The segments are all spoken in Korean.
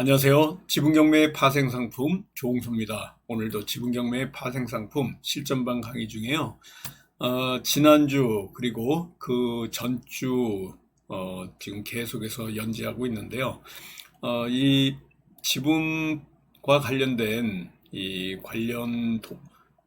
안녕하세요. 지분경매 파생상품 조홍수입니다. 오늘도 지분경매 파생상품 실전반 강의 중에요. 어, 지난주 그리고 그 전주 어, 지금 계속해서 연재하고 있는데요. 어, 이 지분과 관련된 이 관련 도,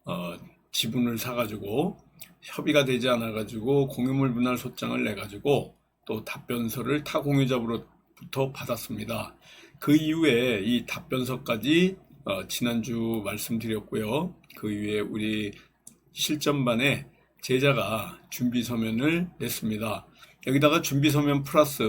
어, 지분을 사가지고 협의가 되지 않아가지고 공유물 분할 소장을 내가지고 또 답변서를 타공유자로 부터 받았습니다. 그 이후에 이 답변서까지 어, 지난주 말씀드렸고요. 그 이후에 우리 실전반에 제자가 준비 서면을 냈습니다. 여기다가 준비 서면 플러스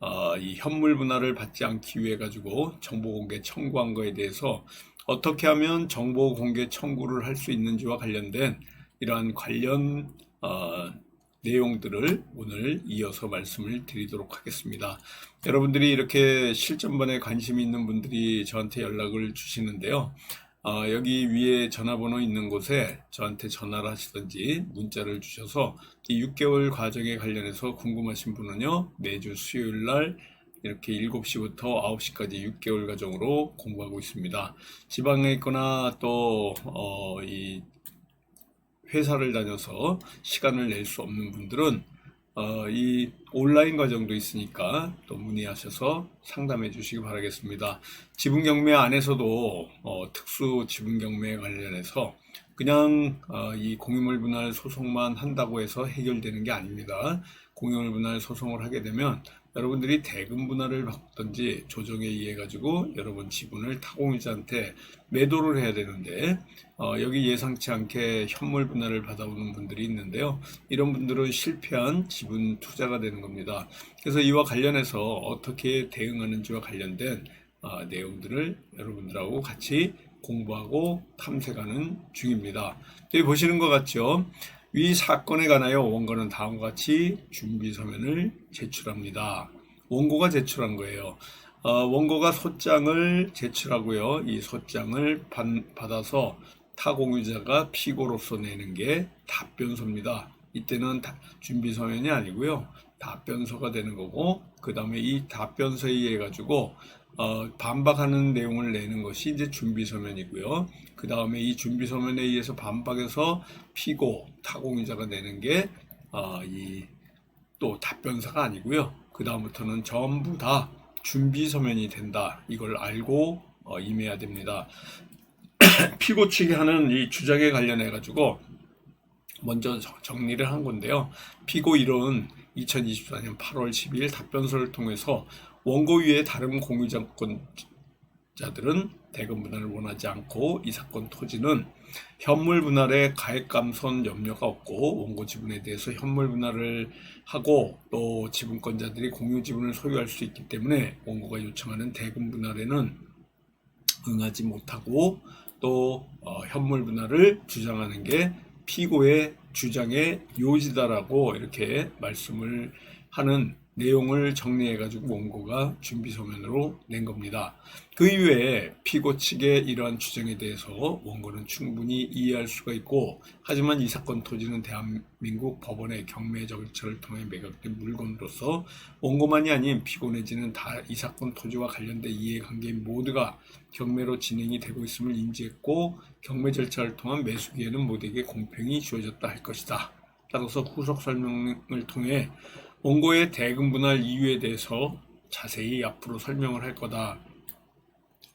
어, 이 현물 분할을 받지 않기 위해 가지고 정보 공개 청구한 거에 대해서 어떻게 하면 정보 공개 청구를 할 수 있는지와 관련된 이러한 관련 어, 내용들을 오늘 이어서 말씀을 드리도록 하겠습니다. 여러분들이 이렇게 실전반에 관심 있는 분들이 저한테 연락을 주시는데요. 어, 여기 위에 전화번호 있는 곳에 저한테 전화를 하시든지 문자를 주셔서 이 6개월 과정에 관련해서 궁금하신 분은요, 매주 수요일 날 이렇게 7시부터 9시까지 6개월 과정으로 공부하고 있습니다. 지방에 있거나 또, 어, 이 회사를 다녀서 시간을 낼 수 없는 분들은 어, 이 온라인 과정도 있으니까 또 문의하셔서 상담해 주시기 바라겠습니다. 지분 경매 안에서도 어, 특수 지분 경매 관련해서 그냥 어, 이 공유물 분할 소송만 한다고 해서 해결되는 게 아닙니다. 공유물 분할 소송을 하게 되면 여러분들이 대금 분할을 받든지 조정에 의해 가지고 여러분 지분을 타공유자한테 매도를 해야 되는데 어, 여기 예상치 않게 현물 분할을 받아오는 분들이 있는데요. 이런 분들은 실패한 지분 투자가 되는 겁니다. 그래서 이와 관련해서 어떻게 대응하는지와 관련된 어, 내용들을 여러분들하고 같이 공부하고 탐색하는 중입니다. 여기 보시는 것 같죠? 위 사건에 관하여 원고는 다음과 같이 준비 서면을 제출합니다. 원고가 제출한 거예요. 어, 원고가 소장을 제출하고요. 이 소장을 받아서 타공유자가 피고로서 내는 게 답변서입니다. 이때는 준비 서면이 아니고요. 답변서가 되는 거고 그 다음에 이 답변서에 의해 가지고 어, 반박하는 내용을 내는 것이 이제 준비 서면이고요. 그 다음에 이 준비 서면에 의해서 반박해서 피고 타공유자가 내는 게 어, 이또 답변서가 아니고요. 그 다음부터는 전부 다 준비 서면이 된다. 이걸 알고 어, 임해야 됩니다. 피고 측이 하는 이 주장에 관련해 가지고 먼저 정리를 한 건데요. 피고 1호는 2024년 8월 12일 답변서를 통해서 원고 위에 다른 공유자권자들은 대금 분할을 원하지 않고 이 사건 토지는 현물 분할에 가액 감손 염려가 없고 원고 지분에 대해서 현물 분할을 하고 또 지분권자들이 공유 지분을 소유할 수 있기 때문에 원고가 요청하는 대금 분할에는 응하지 못하고 또 어, 현물 분할을 주장하는 게 피고의 주장의 요지다라고 이렇게 말씀을 하는 내용을 정리해가지고 원고가 준비 서면으로 낸 겁니다. 그 이후에 피고 측의 이러한 주장에 대해서 원고는 충분히 이해할 수가 있고, 하지만 이 사건 토지는 대한민국 법원의 경매 절차를 통해 매각된 물건으로서 원고만이 아닌 피고 내지는 다 이 사건 토지와 관련된 이해관계인 모두가 경매로 진행이 되고 있음을 인지했고, 경매 절차를 통한 매수 기회는 모두에게 공평히 주어졌다 할 것이다. 따라서 후속 설명을 통해 원고의 대금 분할 이유에 대해서 자세히 앞으로 설명을 할 거다.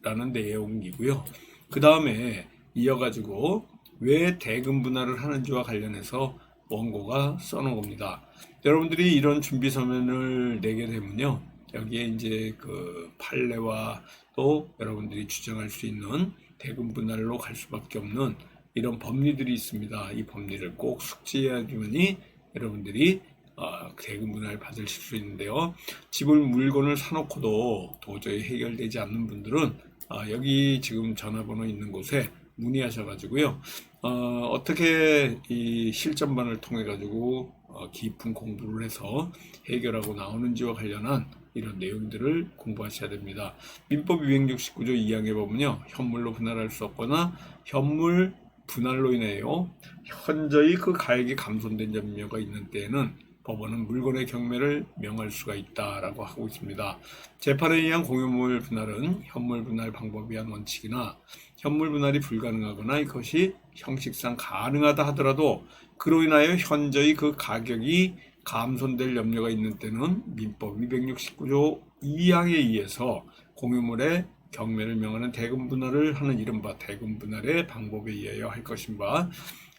라는 내용이고요. 그 다음에 이어가지고 왜 대금 분할을 하는지와 관련해서 원고가 써놓은 겁니다. 여러분들이 이런 준비 서면을 내게 되면요. 여기에 이제 그 판례와 또 여러분들이 주장할 수 있는 대금 분할로 갈 수밖에 없는 이런 법리들이 있습니다. 이 법리를 꼭 숙지해야지만이 여러분들이 어, 대금 분할 받으실 수 있는데요. 집을 물건을 사놓고도 도저히 해결되지 않는 분들은 어, 여기 지금 전화번호 있는 곳에 문의하셔가지고요. 어, 떻게이 실전반을 통해 가지고 어, 깊은 공부를 해서 해결하고 나오는지와 관련한 이런 내용들을 공부하셔야 됩니다. 민법 269조 2항에 보면요. 현물로 분할할 수 없거나 현물 분할로 인해요. 현저히 그 가액이 감손된 점유가 있는 때에는 법원은 물건의 경매를 명할 수가 있다라고 하고 있습니다. 재판에 의한 공유물 분할은 현물 분할 방법에 의한 원칙이나 현물 분할이 불가능하거나 이것이 형식상 가능하다 하더라도 그로 인하여 현저히 그 가격이 감손될 염려가 있는 때는 민법 269조 2항에 의해서 공유물의 경매를 명하는 대금 분할을 하는 이른바 대금 분할의 방법에 의하여 할 것인 바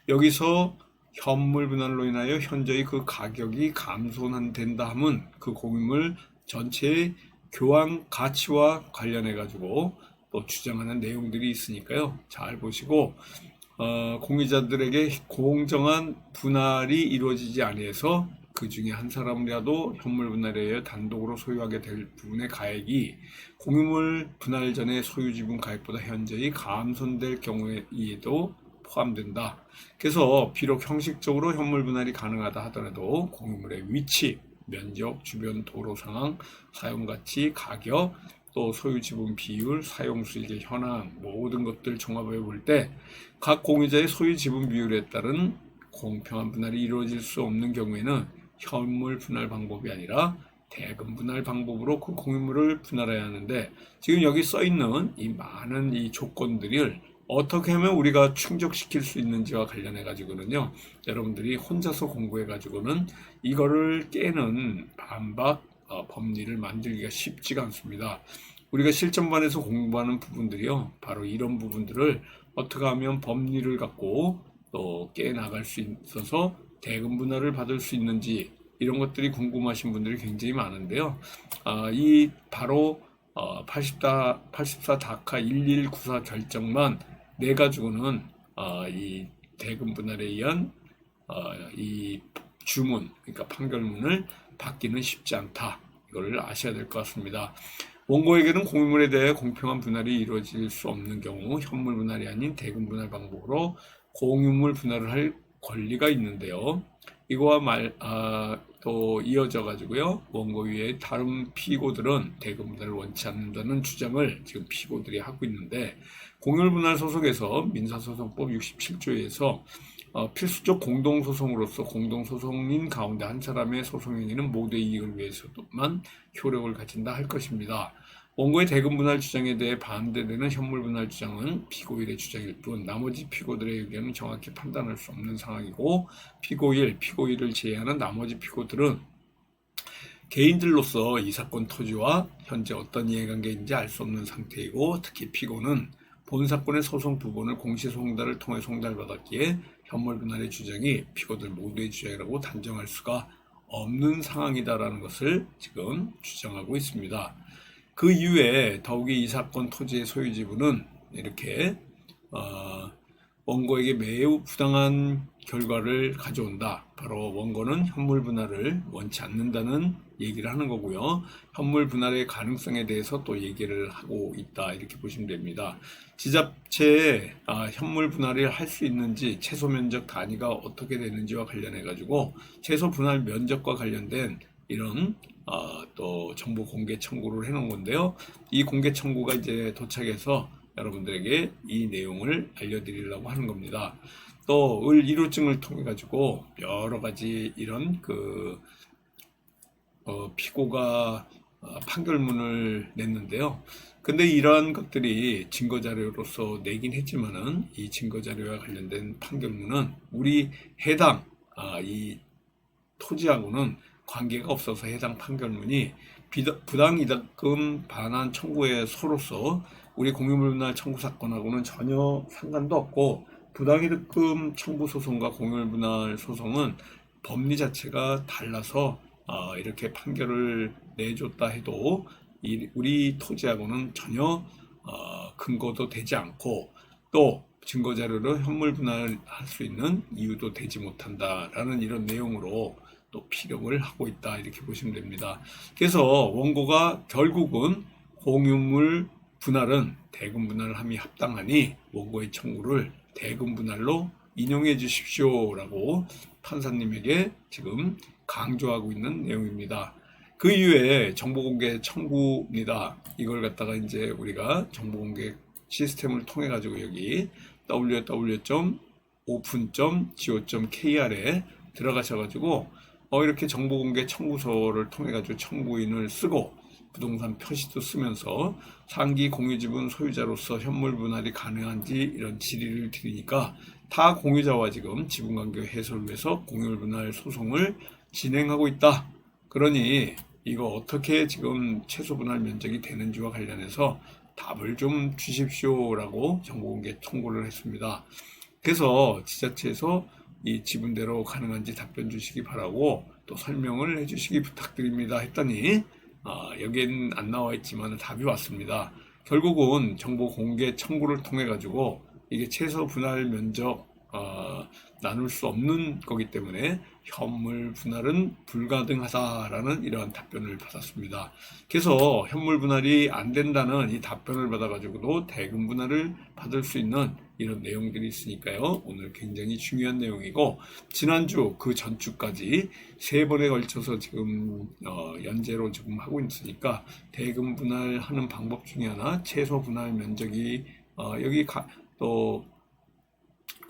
여기서 현물 분할로 인하여 현저히 그 가격이 감소된다 함은 그 공유물 전체의 교환 가치와 관련해 가지고 또 주장하는 내용들이 있으니까요. 잘 보시고 어, 공유자들에게 공정한 분할이 이루어지지 아니해서 그 중에 한 사람이라도 현물 분할에 의해 단독으로 소유하게 될 부분의 가액이 공유물 분할 전에 소유 지분 가액보다 현저히 감손될 경우에도 포함된다. 그래서 비록 형식적으로 현물 분할이 가능하다 하더라도 공유물의 위치, 면적, 주변 도로 상황, 사용 가치, 가격, 또 소유 지분 비율, 사용 수익의 현황 모든 것들 종합해 볼 때 각 공유자의 소유 지분 비율에 따른 공평한 분할이 이루어질 수 없는 경우에는 현물 분할 방법이 아니라 대금 분할 방법으로 그 공유물을 분할해야 하는데 지금 여기 써 있는 이 많은 이 조건들을 어떻게 하면 우리가 충족시킬 수 있는지와 관련해 가지고는요 여러분들이 혼자서 공부해 가지고는 이거를 깨는 반박 어, 법리를 만들기가 쉽지가 않습니다. 우리가 실전반에서 공부하는 부분들이요 바로 이런 부분들을 어떻게 하면 법리를 갖고 또 깨 나갈 수 있어서 대금 분할을 받을 수 있는지 이런 것들이 궁금하신 분들이 굉장히 많은데요. 아, 이 바로 어, 80다 84 다카 1194 결정만 내 가지고는 어, 이 대금 분할에 의한 어, 이 주문 그러니까 판결문을 받기는 쉽지 않다. 이걸 아셔야 될 것 같습니다. 원고에게는 공유물에 대해 공평한 분할이 이루어질 수 없는 경우 현물 분할이 아닌 대금 분할 방법으로 공유물 분할을 할 권리가 있는데요. 이거와 말, 아, 또 이어져 가지고요. 원고 위에 다른 피고들은 대금 분할을 원치 않는다는 주장을 지금 피고들이 하고 있는데 공유물 분할 소송에서 민사소송법 67조에서 어, 필수적 공동소송으로서 공동소송인 가운데 한 사람의 소송 행위는 모두의 이익을 위해서만 효력을 가진다 할 것입니다. 원고의 대금 분할 주장에 대해 반대되는 현물 분할 주장은 피고일의 주장일 뿐 나머지 피고들의 의견은 정확히 판단할 수 없는 상황이고 피고일, 피고일을 제외하는 나머지 피고들은 개인들로서 이 사건 토지와 현재 어떤 이해관계인지 알 수 없는 상태이고 특히 피고는 본 사건의 소송 부분을 공시송달을 통해 송달받았기에 현물 분할의 주장이 피고들 모두의 주장이라고 단정할 수가 없는 상황이다라는 것을 지금 주장하고 있습니다. 그 이후에 더욱이 이 사건 토지의 소유 지분은 이렇게 어, 원고에게 매우 부당한 결과를 가져온다. 바로 원고는 현물 분할을 원치 않는다는 얘기를 하는 거고요. 현물 분할의 가능성에 대해서 또 얘기를 하고 있다. 이렇게 보시면 됩니다. 지자체에 아, 현물 분할을 할 수 있는지 최소 면적 단위가 어떻게 되는지와 관련해 가지고 최소 분할 면적과 관련된 이런 어, 또 정보 공개 청구를 해 놓은 건데요. 이 공개 청구가 이제 도착해서 여러분들에게 이 내용을 알려드리려고 하는 겁니다. 또 을 이루증을 통해 가지고 여러 가지 이런 그 어, 피고가 어, 판결문을 냈는데요. 근데 이러한 것들이 증거 자료로서 내긴 했지만은 이 증거 자료와 관련된 판결문은 우리 해당 아, 이 토지하고는 관계가 없어서 해당 판결문이 부당이득금 반환 청구의 소로서 우리 공유물 분할 청구 사건하고는 전혀 상관도 없고 부당이득금 청구 소송과 공유물 분할 소송은 법리 자체가 달라서 어, 이렇게 판결을 내줬다 해도 이, 우리 토지하고는 전혀 어, 근거도 되지 않고 또 증거 자료로 현물 분할할 수 있는 이유도 되지 못한다라는 이런 내용으로 또 피력을 하고 있다 이렇게 보시면 됩니다. 그래서 원고가 결국은 공유물 분할은 대금 분할 함이 합당하니 원고의 청구를 대금 분할로 인용해 주십시오라고 판사님에게 지금 강조하고 있는 내용입니다. 그 이후에 정보공개 청구입니다. 이걸 갖다가 이제 우리가 정보공개 시스템을 통해 가지고 여기 www.open.go.kr에 들어가셔 가지고 어, 이렇게 정보공개 청구서를 통해 가지고 청구인을 쓰고 부동산 표시도 쓰면서 상기 공유지분 소유자로서 현물 분할이 가능한지 이런 질의를 드리니까 타 공유자와 지금 지분관계 해소를 위해서 공유 분할 소송을 진행하고 있다. 그러니 이거 어떻게 지금 최소 분할 면적이 되는지와 관련해서 답을 좀 주십시오라고 정보공개 청구를 했습니다. 그래서 지자체에서 이 지분대로 가능한지 답변 주시기 바라고 또 설명을 해주시기 부탁드립니다 했더니 아, 여기엔 안 나와 있지만 답이 왔습니다. 결국은 정보 공개 청구를 통해 가지고 이게 최소 분할 면적 어, 나눌 수 없는 거기 때문에 현물 분할은 불가능하다라는 이러한 답변을 받았습니다. 그래서 현물 분할이 안 된다는 이 답변을 받아가지고도 대금 분할을 받을 수 있는 이런 내용들이 있으니까요. 오늘 굉장히 중요한 내용이고 지난주 그 전주까지 세 번에 걸쳐서 지금 어, 연재로 지금 하고 있으니까 대금 분할하는 방법 중에 하나 최소 분할 면적이 어, 여기 가, 또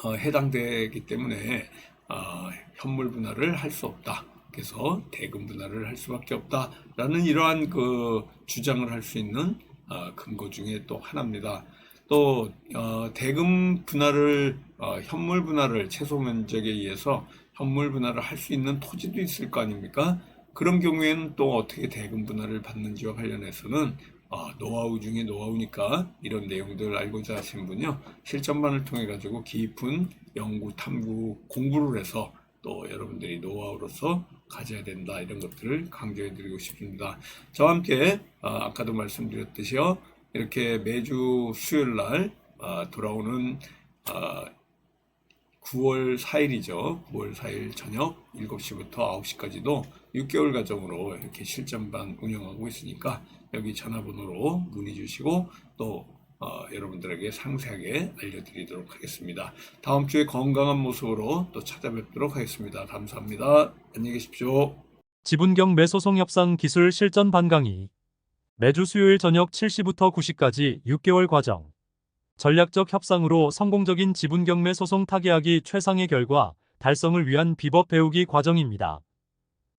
어, 해당되기 때문에 어, 현물 분할을 할 수 없다. 그래서 대금 분할을 할 수밖에 없다라는 이러한 그 주장을 할 수 있는 어, 근거 중에 또 하나입니다. 또 어, 대금 분할을 어, 현물 분할을 최소 면적에 의해서 현물 분할을 할 수 있는 토지도 있을 거 아닙니까? 그런 경우에는 또 어떻게 대금 분할을 받는지와 관련해서는 어, 노하우 중에 노하우니까 이런 내용들 알고자 하시는 분요 실전반을 통해 가지고 깊은 연구 탐구 공부를 해서 또 여러분들이 노하우로서 가져야 된다 이런 것들을 강조해 드리고 싶습니다. 저와 함께 어, 아까도 말씀드렸듯이요 이렇게 매주 수요일 날 어, 돌아오는 어, 9월 4일이죠. 9월 4일 저녁 7시부터 9시까지도 6개월 과정으로 이렇게 실전반 운영하고 있으니까 여기 전화번호로 문의 주시고 또 어, 여러분들에게 상세하게 알려드리도록 하겠습니다. 다음 주에 건강한 모습으로 또 찾아뵙도록 하겠습니다. 감사합니다. 안녕히 계십시오. 지분경 매소송 협상 기술 실전 반 강의. 매주 수요일 저녁 7시부터 9시까지 6개월 과정. 전략적 협상으로 성공적인 지분 경매 소송 타개하기 최상의 결과 달성을 위한 비법 배우기 과정입니다.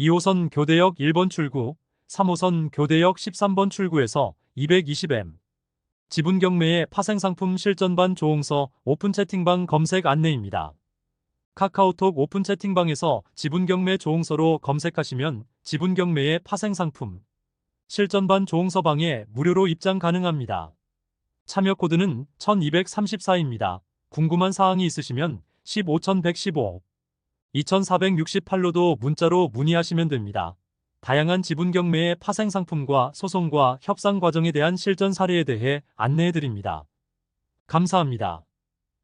2호선 교대역 1번 출구, 3호선 교대역 13번 출구에서 220M 지분 경매의 파생상품 실전반 조홍서 오픈 채팅방 검색 안내입니다. 카카오톡 오픈 채팅방에서 지분 경매 조홍서로 검색하시면 지분 경매의 파생상품 실전반 조홍서방에 무료로 입장 가능합니다. 참여 코드는 1234입니다. 궁금한 사항이 있으시면 15115, 2468로도 문자로 문의하시면 됩니다. 다양한 지분 경매의 파생 상품과 소송과 협상 과정에 대한 실전 사례에 대해 안내해 드립니다. 감사합니다.